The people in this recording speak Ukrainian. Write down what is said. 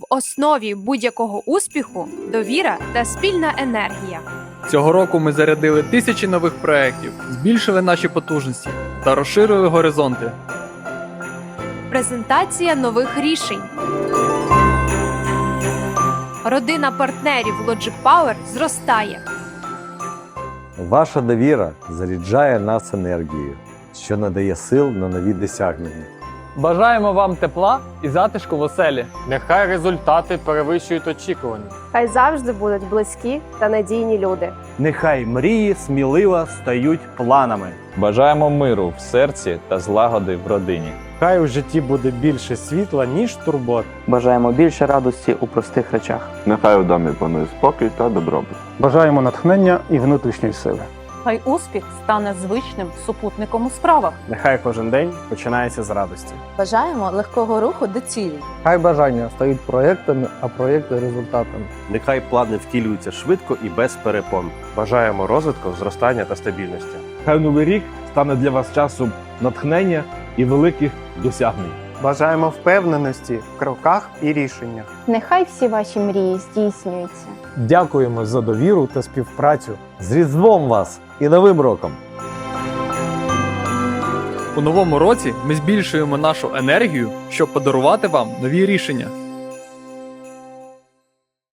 В основі будь-якого успіху довіра та спільна енергія. Цього року ми зарядили тисячі нових проєктів, збільшили наші потужності та розширили горизонти. Презентація нових рішень. Родина партнерів Logic Power зростає. Ваша довіра заряджає нас енергією, що надає сил на нові досягнення. Бажаємо вам тепла і затишку в оселі. Нехай результати перевищують очікування. Хай завжди будуть близькі та надійні люди. Нехай мрії сміливо стають планами. Бажаємо миру в серці та злагоди в родині. Хай у житті буде більше світла, ніж турбот. Бажаємо більше радості у простих речах. Нехай у домі панує спокій та добробут. Бажаємо натхнення і внутрішньої сили. Хай успіх стане звичним супутником у справах. Нехай кожен день починається з радості. Бажаємо легкого руху до цілі. Хай бажання стають проєктами, а проєкти результатами. Нехай плани втілюються швидко і без перепон. Бажаємо розвитку, зростання та стабільності. Хай новий рік стане для вас часом натхнення і великих досягнень. Бажаємо впевненості в кроках і рішеннях. Нехай всі ваші мрії здійснюються. Дякуємо за довіру та співпрацю. З Різдвом вас і Новим роком! У новому році ми збільшуємо нашу енергію, щоб подарувати вам нові рішення.